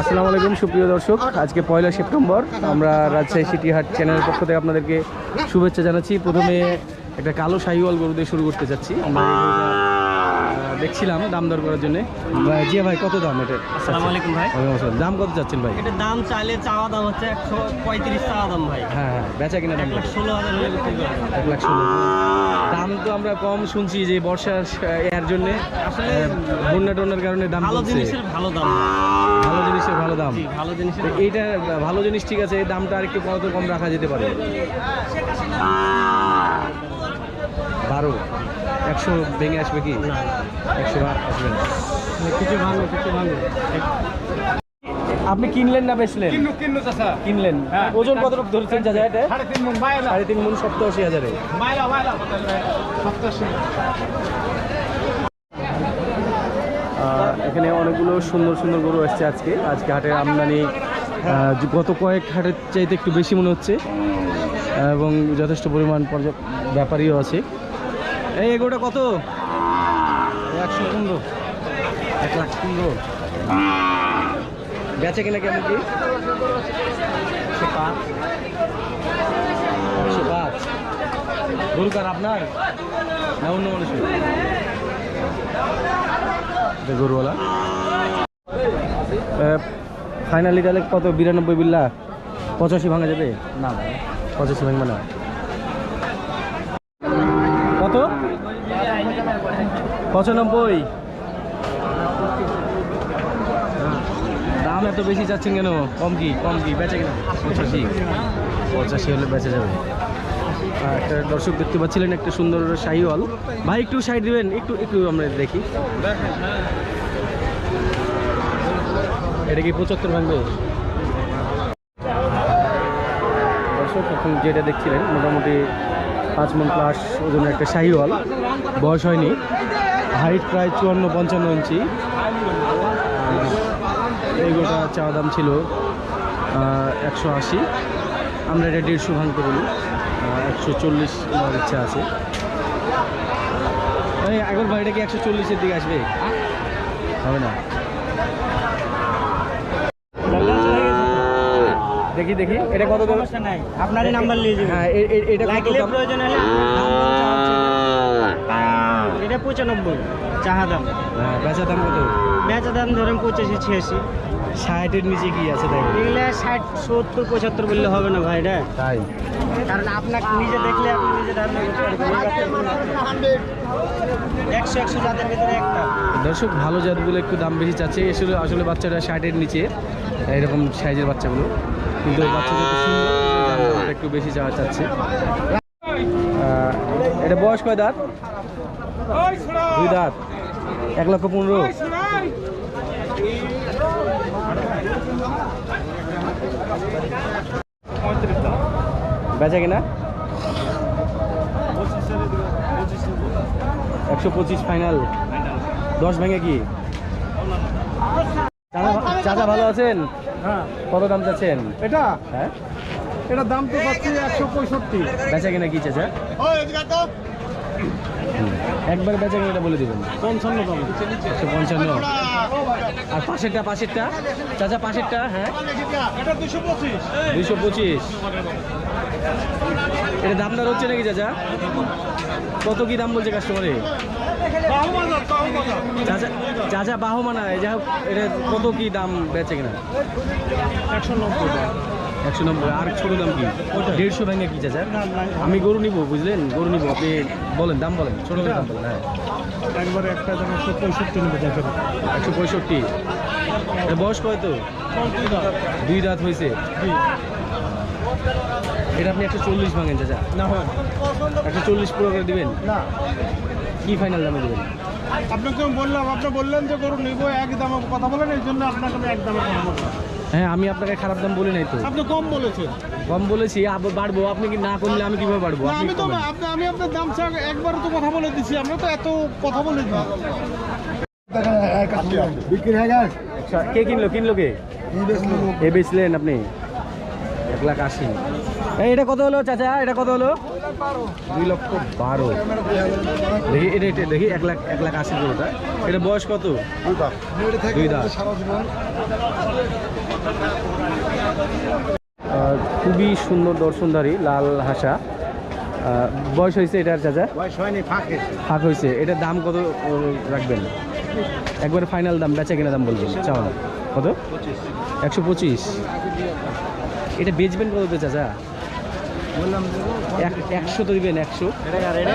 আসসালামু আলাইকুম সুপ্রিয় দর্শক। আজকে পয়লা সেপ্টেম্বর। আমরা রাজশাহী সিটি হাট চ্যানেলের পক্ষ থেকে আপনাদেরকে শুভেচ্ছা জানাচ্ছি। প্রথমে একটা কালো শাহিওয়াল গরু দিয়ে শুরু করতে চাচ্ছি। আমরা দেখছিলাম দাম দর করার জন্য। জি ভাই কত দাম এটা? আসসালামু আলাইকুম ভাই। ওয়ালাইকুম আসসালাম। দাম কত যাচ্ছেন ভাই? এটার দাম চাইলে চাওয়া দাম হচ্ছে একশো পঁয়ত্রিশ চাওয়া দাম ভাই। হ্যাঁ হ্যাঁ বেচা কিনা দাম এক লাখ ষোলো হাজার হলে বিক্রি করব। এক লাখ ষোলো দাম তো আমরা কম শুনছি যে বর্ষার এর জন্য আসলে বন্যা টন্যার কারণে দাম ভালো জিনিসের ভালো দাম। ভালো জিনিসের ভালো দাম? ভালো এইটা ভালো জিনিস ঠিক আছে এই দামটা আরেকটু কত কম রাখা যেতে পারে। বারো? একশো ভেঙে আসবে কি? একশো আসবে না। কিছু ভালো কিছু ভালো। আপনি কিনলেন না বেচলেন? কিনলেন? হ্যাঁ। ওজন কত ধরেছেন যা যায় এটা? সাড়ে তিন মন সাড়ে তিন মন সপ্তাশি হাজারে। এখানে অনেকগুলো সুন্দর সুন্দর গরু আসছে আজকে। আজকে হাটের আমদানি গত কয়েক হাটের চাইতে একটু বেশি মনে হচ্ছে, এবং যথেষ্ট পরিমাণ পর্যাপ্ত ব্যাপারীও আছে। এই এগোটা কত? একশো পনেরো। এক লাখ পনেরো। বেচে কিনা কেমন কি? একশো পাঁচ। একশো পাঁচ। আপনার? না অন্য মানুষের? গরুওয়ালা। ফাইনালি তাহলে কত? বিরানব্বই বিল্লা? পঁচাশি ভাঙা যাবে? না পঁচাশি ভাঙবে না। কত? পঁচানব্বই। দাম এত বেশি চাচ্ছেন কেন? কম কি? কম কি? বেচে কিনা? পঁচাশি। পঁচাশি হলে বেঁচে যাবে। একটা দর্শক দেখতে পাচ্ছিলেন একটা সুন্দর শাহিওয়াল। ভাই, একটু সাইড দিবেন, একটু একটু আমরা দেখি। এটা কি পঁচাত্তর ভাঙবে? দর্শক, এখন যেটা দেখছিলেন, মোটামুটি পাঁচ মন প্লাস ওজনের একটা শাহিওয়াল। বয়স হয়নি। হাইট প্রায় চুয়ান্ন পঞ্চান্ন ইঞ্চি। এইগুলোটা চাওয়া দাম ছিল একশো আশি। আমরা এটা দেড়শো ভাঙতে বলি। একশো চল্লিশ ইচ্ছা আছে। এখন ভাই কি একশো চল্লিশের দিকে আসবে? হবে না। দেখি দেখি। এটা কত দাম? নাই। আপনারই নাম্বার নিয়ে যাবেন। হ্যাঁ এটা কত দাম? প্রয়োজন হলে এটা পঁচানব্বই। চাহা দাম। হ্যাঁ বেচা দাম কত? বেচা দাম ধরেন পঁচাশি ছিয়াশি। ষাটের নিচে কি আছে তাই? এগুলো ষাট সত্তর পঁচাত্তর বললে হবে না ভাই এটা তাই? কারণ আপনাকে নিজে দেখলে আপনি নিজে একশো একশো জাতের ভিতরে একটা। দর্শক ভালো জাতগুলো একটু দাম বেশি চাচ্ছে। আসলে আসলে বাচ্চাটা ষাটের নিচে এরকম সাইজের বাচ্চাগুলো। কিন্তু দামটা একটু বেশি যাওয়া চাচ্ছে। এটা বয়স কয় দাঁত? দুই দাঁত। এক লক্ষ পনেরো। বেচা কিনা? একশো পঁচিশ ফাইনাল। দশ ভেঙে কি? চাচা- ভালো আছেন? হ্যাঁ। কত দাম চাচ্ছেন? এটা? হ্যাঁ? এটা দাম তো পাচ্ছি একশো পঁয়ষট্টি। বেচা কিনা কি চাচা। একবার বেচা কিনাটা বলে দিবেন। পঞ্চান্ন একশো পঞ্চান্ন। আর পাশেরটা পাশেরটা? চাচা পাশেরটা হ্যাঁ? দুশো পঁচিশ। এটা দাম দর হচ্ছে নাকি চাচা? কত কি দাম বলছে কাস্টমারে চাচা চাচা বাহমানা যাই হোক এটা কত কি দাম বেচে কিনা? একশো নব্বই। একশো নব্বই আর ছোটো দাম কি? দেড়শো ভেঙে কি চাচা? আমি গরু নিব বুঝলেন? গরু নিব আপনি বলেন দাম বলেন ছোটো করে দাম বলেন হ্যাঁ। একবারে একটা দাম একশো পঁয়ষট্টি নেবে একশো পঁয়ষট্টি? বয়স কত দুই রাত হয়েছে এটা আপনি একশো চল্লিশ ভাঙেন চাচা। না হয় একশো চল্লিশ পুরো করে দেবেন? না। কি ফাইনাল দামে দেবেন? আপনাকে আমি বললাম আপনি বললেন যে গরু নিবো এক দামে কথা বলেন এই জন্য আপনাকে আমি এক দামে কথা বললাম। হ্যাঁ আমি আপনাকে খারাপ দাম বলি নাই তো। আপনি কম বলেছেন। কম বলেছি আবার বাড়বো। আপনি কি না করলে আমি কীভাবে বাড়বো? আমি তো আপনি আমি আপনার দাম চা একবার তো কথা বলে দিছি। আমরা তো এত কথা বলে দিই বিক্রি হয়ে গেছে। আচ্ছা, কে কিনলো? কিনলো কে? এ বেচলেন আপনি? এক লাখ আশি। এটা কত হলো চাচা? এটা কত হলো? দুই লক্ষ বারো। দেখি এটা এটা দেখি এক লাখ এক লাখ আশি গরুটা। এটা বয়স কত? দুই আহ, খুবই সুন্দর দর্শনধারী লাল হাসা। বয়স হয়েছে এটার চাচা? বয়স হয়নি ফাঁকে ফাঁক হয়েছে। এটার দাম কত রাখবেন? একবার ফাইনাল দাম বেচা কেনা দাম বলবেন। চাওয়া দাম কত? একশো পঁচিশ। এটা বেচবেন কত চাচা? একশো তো দিবেন একশো।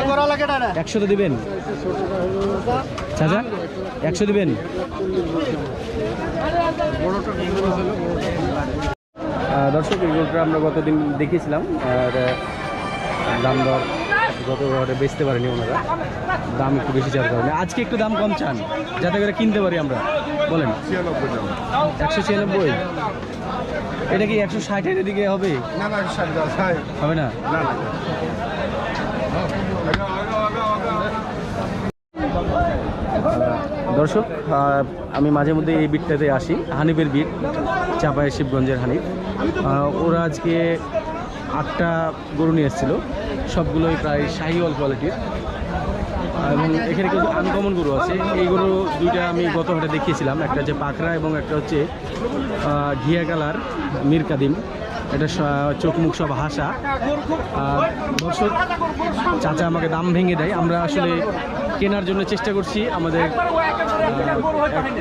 করা লাগে না একশো তো দিবেন? চাচা? একশো দেবেন? দর্শক এই গরুটা আমরা গতদিন দেখিয়েছিলাম আর দাম দর গত বেচতে পারেনি ওনারা দাম একটু বেশি চাওয়ার কারণে। আজকে একটু দাম কম চান যাতে করে কিনতে পারি আমরা। বলেন। একশো ছিয়ানব্বই? এটা কি একশো ষাটের দিকে হবে? হবে না না না দর্শক আমি মাঝে মধ্যে এই বিটটাতে আসি, হানিফের বিট চাপায় শিবগঞ্জের হানিফ। ওরা আজকে আটটা গরু নিয়ে এসেছিল, সবগুলোই প্রায় শাহিওয়াল কোয়ালিটির এবং এখানে কিন্তু আনকমন গরু আছে। এই গরু দুইটা আমি গত হাটে দেখিয়েছিলাম, একটা হচ্ছে পাখরা এবং একটা হচ্ছে ঘিয়া কালার, মীর কাদিম। এটা চোখ মুখ সব হাসা। দর্শক, চাচা আমাকে দাম ভেঙে দেয়। আমরা আসলে কেনার জন্য চেষ্টা করছি। আমাদের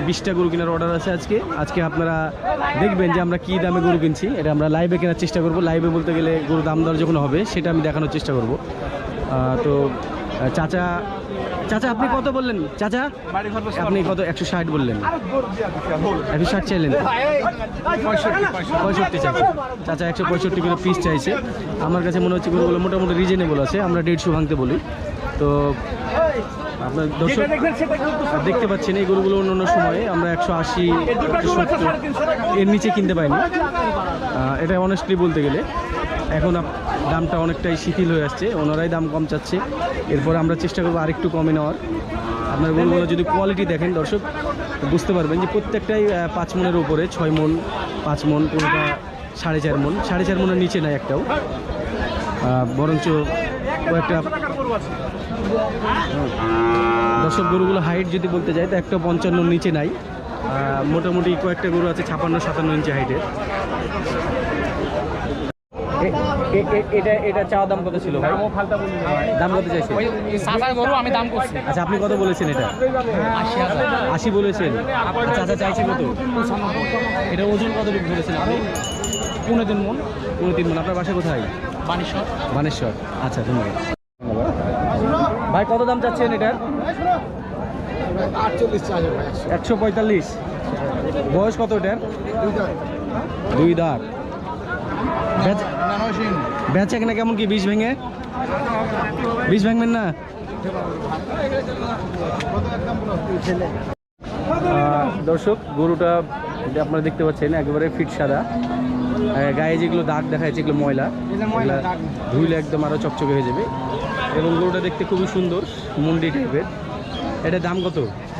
বিশটা গরু কেনার অর্ডার আছে আজকে। আজকে আপনারা দেখবেন যে আমরা কী দামে গরু কিনছি। এটা আমরা লাইভে কেনার চেষ্টা করব। লাইভে বলতে গেলে গরু দাম দর যখন হবে, সেটা আমি দেখানোর চেষ্টা করব। তো চাচা চাচা, আপনি কত বললেন? চাচা, আপনি কত? একশো ষাট বললেন। একশো ষাট চাইলেন। পঁয়ষট্টি চাইছে। চাচা, একশো পঁয়ষট্টি করে পিস চাইছে। আমার কাছে মনে হচ্ছে গরুগুলো মোটামুটি রিজনেবল আছে। আমরা দেড়শো ভাঙতে বলি। তো আপনার দর্শক দেখতে পাচ্ছেন এই গরুগুলো অন্য অন্য সময়ে আমরা একশো আশি সত্তর এর নিচে কিনতে পাইনি। এটা অনেস্টলি বলতে গেলে এখন আপ- দামটা অনেকটাই শিথিল হয়ে আসছে ওনারাই দাম কম চাচ্ছে। এরপর আমরা চেষ্টা করব আরেকটু কমে নেওয়ার। আপনার গরুগুলো যদি কোয়ালিটি দেখেন দর্শক বুঝতে পারবেন যে প্রত্যেকটাই পাঁচ মনের উপরে ছয় মন পাঁচ মন কোনোটা সাড়ে চার মন সাড়ে চার মনের নিচে নাই একটাও। বরঞ্চ কয়েকটা দর্শক গরুগুলো হাইট যদি বলতে যাই তো একটা পঞ্চান্ন নিচে নাই। মোটামুটি কয়েকটা গরু আছে ছাপান্ন সাতান্ন ইঞ্চি হাইটের এটা এটা চাওয়া দাম কত ছিল? ভাই দাম কত চাইছে আমি দাম করছি। আচ্ছা আপনি কত বলেছেন এটা? আশি বলেছেন। আচ্ছা আচ্ছা চাইছে কত? এটা ওজন কত আপনি পনেরো মন পনেরো তিন মন। আপনার বাসা কোথায়? বানেশ্বর। মানেশ্বর আচ্ছা ধন্যবাদ। ভাই কত দাম চাচ্ছেন এটার? একশো। পঁয়তাল্লিশ। বয়স কত এটার? দুই দাঁত। বেচ- কিনা কেমন কি বিষ ভেঙে? বিষ ভাঙবেন না? দর্শক গরুটা আপনারা দেখতে পাচ্ছেন একেবারে ফিট সাদা। গায়ে যেগুলো দাগ দেখা যাচ্ছে এগুলো ময়লা ধুইলে একদম আরও চকচকে হয়ে যাবে। এবং গরুটা দেখতে খুবই সুন্দর মুন্ডি টাইপের এটার দাম কত?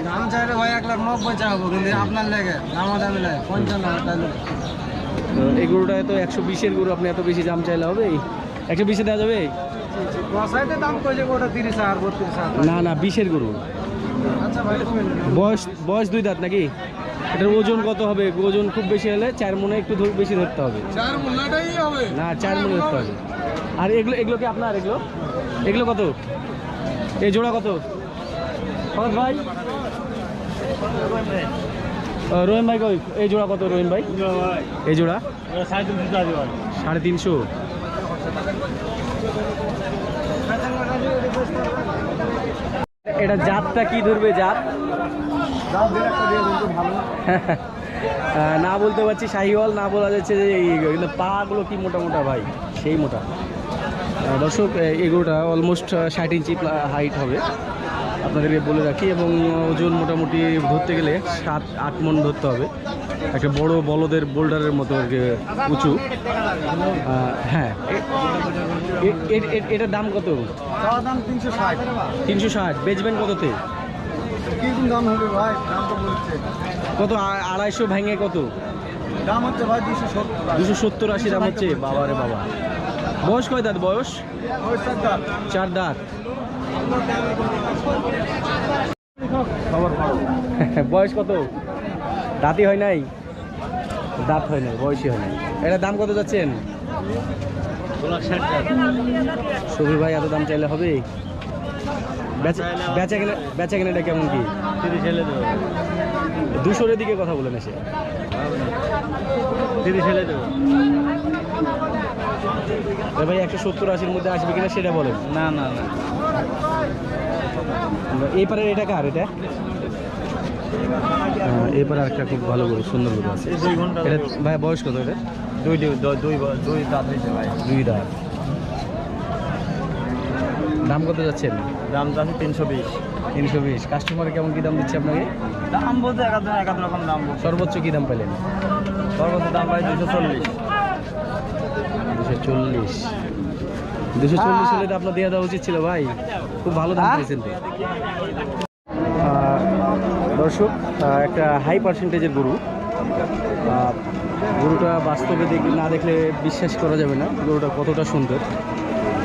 দাম চাইলে ভাই এক লাখ নব্বই কিন্তু আপনার লেগে দাম দামি লাগে। পঞ্চান্ন এই গরুটা তো একশো বিশের গরু আপনি এত বেশি দাম চাইলে হবে? একশো বিশে দেওয়া যাবে? না না বিশের গরু। আচ্ছা বয়স বয়স দুই দাঁত নাকি? এটার ওজন কত হবে? ওজন খুব বেশি হলে চার মনে একটু বেশি ধরতে হবে। হবে। না চার মনে ধরতে হবে। আর এগুলো এগুলো কি আপনার, এগুলো? এগুলো কত? এই জোড়া কত? ভাই? রহিম ভাই কই? এই জোড়া কত রহিম ভাই? এই জোড়া? সাড়ে তিনশো। এটা জাতটা কি ধরবে, জাত? না বলতে পারছি, শাহিওয়াল, না বলা যাচ্ছে যে পাগুলো কি মোটা মোটা ভাই? সেই মোটা। দর্শক এ- এগুলোটা অলমোস্ট ষাট ইঞ্চি হাইট হবে। আপনাদেরকে বলে রাখি এবং ওজন মোটামুটি ধরতে গেলে সাত আট মন ধরতে হবে। একটা বড় বলদের বোল্ডারের মতো আর কি উঁচু। হ্যাঁ। এটার দাম কত? দাম তিনশো ষাট। তিনশো ষাট। বেচবেন কততে? দাম হবে ভাই? দাম তো বলছে। কত? আড়াইশো ভেঙে কত? দাম হচ্ছে ভাই দুশো সত্তর। দুশো সত্তর আশি দাম হচ্ছে? বাবা রে বাবা। বয়স কয় দাঁত, বয়স? চার দাঁত। বয়স কত? দাঁতই হয় নাই? দাঁত হয় নাই, বয়সই হয় নাই। এটা দাম কত যাচ্ছেন? সুবীর ভাই, এত দাম চাইলে হবে? বেচা কেনা বেচা কেনাটা কেমন কি? তিরিশ দুশোর দিকে কথা বলেন এসে। তিরিশ হেলে দেবো। এ ভাই একশো সত্তর আশির মধ্যে আসবে কিনা সেটা বলেন। না না না। এই পারের এটা কার এটা? হ্যাঁ, এই পারে আরেকটা খুব ভালো গরু সুন্দর গরু আছে। এটা ভাই বয়স কত এটা? দুই দুই দুই দাঁত হয়েছে ভাই। দুই দাঁত। দাম কত যাচ্ছেন দাম আছে তিনশো বিশ। তিনশো বিশ। কাস্টমার কেমন কি দাম দিচ্ছে আপনাকে? দাম বলতে এক রকম দাম সর্বোচ্চ কি দাম পেলেন সর্বোচ্চ দাম পাই দুশো চল্লিশ। দুশো চল্লিশ। দুশো চল্লিশ হলে আপনার দেওয়া দেওয়া উচিত ছিল ভাই। খুব ভালো দাম পেয়েছেন তো। দর্শক একটা হাই পার্সেন্টেজের গরু। গরুটা বাস্তবে দেখ- না দেখলে বিশ্বাস করা যাবে না। গরুটা কতটা সুন্দর।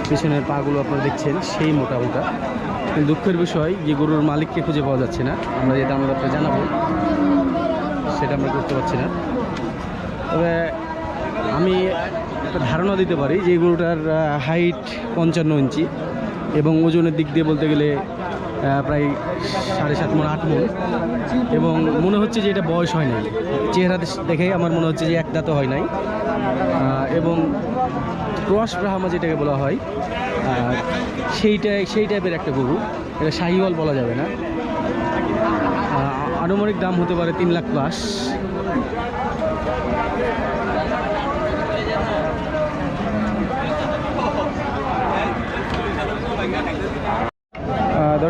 পিছনের পাগুলো আপনারা দেখছেন সেই মোটা মোটা। দুঃখের বিষয় যে গরুর মালিককে খুঁজে পাওয়া যাচ্ছে না। আমরা যেটা আমরা আপনাকে জানাব সেটা আমরা করতে পারছি না। তবে আমি একটা ধারণা দিতে পারি যে গরুটার হাইট পঞ্চান্ন ইঞ্চি এবং ওজনের দিক দিয়ে বলতে গেলে প্রায় সাড়ে সাত মন আট মন। এবং মনে হচ্ছে যে এটা বয়স হয় নাই। চেহারা দেখে আমার মনে হচ্ছে যে এক দাঁতও হয় নাই। এবং ক্রস ব্রাহ্মা যেটাকে বলা হয় আহ, সেইটাই সেই টাইপের একটা গরু। এটা শাহিওয়াল বলা যাবে না। আনুমানিক দাম হতে পারে তিন লাখ প্লাস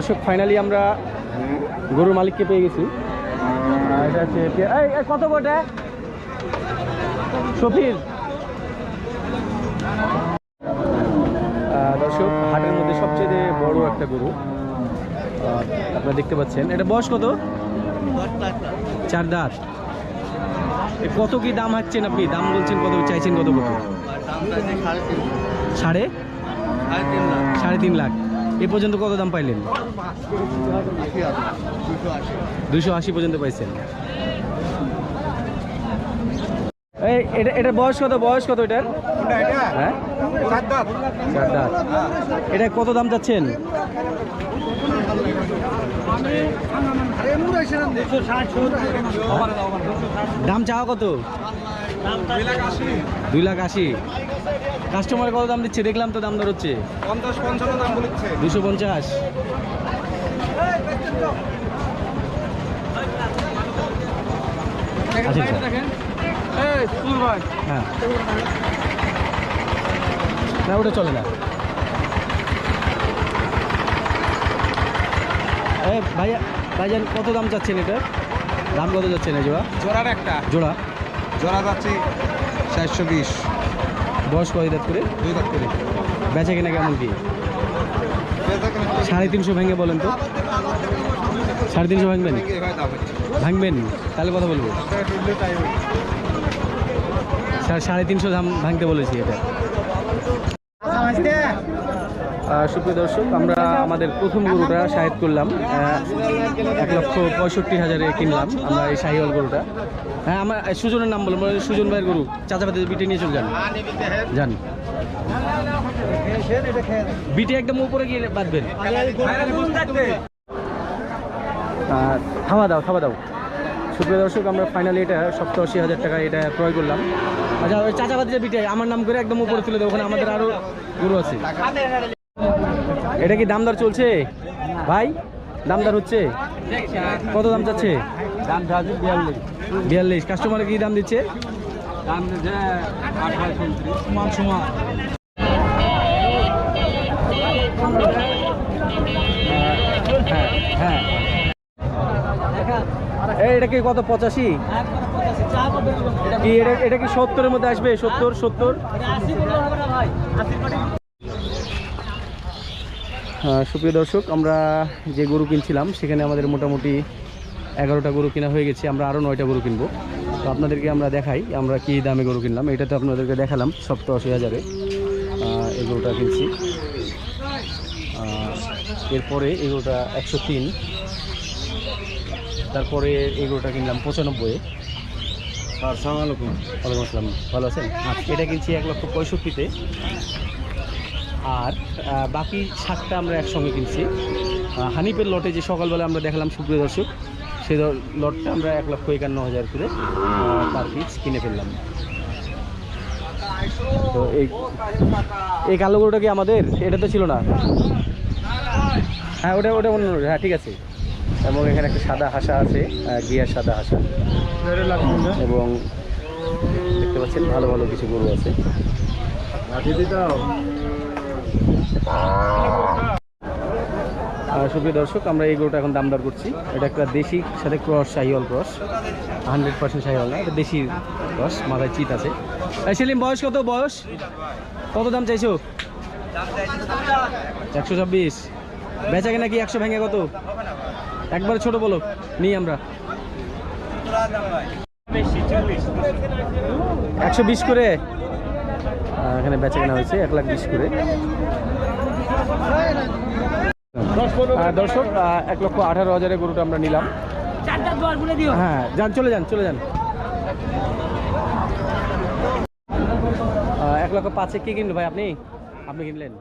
দর্শক ফাইনালি আমরা গরুর মালিককে পেয়ে গেছি। কত বটে? আহ, দর্শক হাটের মধ্যে সবচেয়ে বড় একটা গরু। আপনারা দেখতে পাচ্ছেন। এটা বয়স কত? চার দাঁত। কত কি দাম হাঁকছেন আপনি? দাম বলছেন কত চাইছেন কত কত সাড়ে সাড়ে তিন লাখ। এ পর্যন্ত কত দাম পাইলেন? দুশো আশি পর্যন্ত পাইছেন। এটা এটা বয়স কত? বয়স কত এটার? হ্যাঁ? এটা কত দাম চাচ্ছেন দাম চাওয়া কত? দুই লাখ আশি। কাস্টমার কত দাম দিচ্ছে? দেখলাম তো দাম দর হচ্ছে পঞ্চাশ পঞ্চান্ন দাম বলেছে। দুশো পঞ্চাশ। আচ্ছা আচ্ছা। হ্যাঁ। না ওটা চলে না। ভাইয়া ভাইজান কত দাম চাচ্ছেন এটা? দাম কত যাচ্ছেন এই জোড়া? জোড়ার একটা। জোড়া। জোড়া যাচ্ছে চারশো বিশ। বয়স কয় দাঁত করে? দুই লাখ করে। বেচা কিনা কেমন কি? সাড়ে তিনশো ভেঙে বলেন তো। সাড়ে তিনশো ভাঙবেন? ভাঙবেন? তাহলে কথা বলব। সাড়ে তিনশো দাম ভাঙতে বলেছি এটা। সুপ্রিয় দর্শক আমরা আমাদের প্রথম গরুটা সাহেদ করলাম। এক লক্ষ পঁয়ষট্টি হাজারে কিনলাম আমরা এই শাহিওয়াল গরুটা। হ্যাঁ আমার সুজনের নাম বলুন সুজন ভাইয়ের গরু। চাচাপাতি বিটে নিয়ে চলে যান। যান। বিটে একদম উপরে গিয়ে বাঁধবেন। থামা দাও থামা দাও। সুপ্রিয় দর্শক, আমরা ফাইনালি এটা সপ্তাহ আশি হাজার টাকা এটা ক্রয় করলাম। আচ্ছা ওই চাচাবাদি যে বিটে, আমার নাম করে একদম উপরে তুলে দেবো, ওখানে আমাদের আরও গরু আছে। এটা কি দামদার চলছে? ভাই দামদার হচ্ছে? কত দাম চাচ্ছে? বিয়াল্লিশ। বিয়াল্লিশ। কাস্টমার কি দাম দিচ্ছে? দাম দিচ্ছে আঠাশ উনত্রিশ। সমান সমান। হ্যাঁ হ্যাঁ। এটা কি কত পঁচাশি? কি এটা এটা কি সত্তরের মধ্যে আসবে? সত্তর সত্তর? হ্যাঁ, সুপ্রিয় দর্শক আমরা যে গরু কিনছিলাম সেখানে আমাদের মোটামুটি এগারোটা গরু কেনা হয়ে গেছে আমরা আরও নয়টা গরু কিনবো। তো আপনাদেরকে আমরা দেখাই আমরা কী দামে গরু কিনলাম। এটা তো আপনাদেরকে দেখালাম সপ্তাহ আশি হাজারে এই গরুটা কিনছি। এরপরে এই গরুটা একশো তিন। তারপরে এই গরুটা কিনলাম পঁচানব্বই। ওয়ালাইকুম আসসালাম। ভালো আছেন? এটা কিনছি এক লক্ষ পঁয়ষট্টিতে। আর বাকি সাতটা আমরা একসঙ্গে কিনছি। আহ, হানিপের লটে যে সকালবেলা আমরা দেখালাম সুপ্রিয় দর্শক সেই লটটা আমরা এক লক্ষ একান্ন হাজার করে পার পিস কিনে ফেললাম। তো এই এই কালো গরুটা কি আমাদের? এটা তো ছিল না। হ্যাঁ ওটা ওটা অন্য হ্যাঁ ঠিক আছে। এবং এখানে একটা সাদা হাসা আছে গিয়ার সাদা হাসা। এবং দেখতে পাচ্ছেন, ভালো ভালো কিছু গরু আছে। সুপ্রিয় দর্শক, আমরা এই গরুটা এখন দাম দর করছি। এটা একটা দেশি, সাথে cross, Sahiwal cross. Hundred percent Sahiwal না, এটা দেশি ক্রস, মাথায় চিত আছে। সেলিম, বয়স কত বয়স? কত দাম চাইছো? একশো ছাব্বিশ। বেচা কেনা কি একশো ভেঙে কত? একবারে ছোট বলো, নিই আমরা। একশো বিশ করে? এখানে বেচা কেনা হয়েছে, এক লাখ বিশ করে। দর্শক এক লক্ষ আঠারো হাজারের গরুটা আমরা নিলাম। হ্যাঁ যান চলে যান চলে যান। এক লক্ষ পাঁচে কি কিনলো ভাই আপনি? আপনি কিনলেন?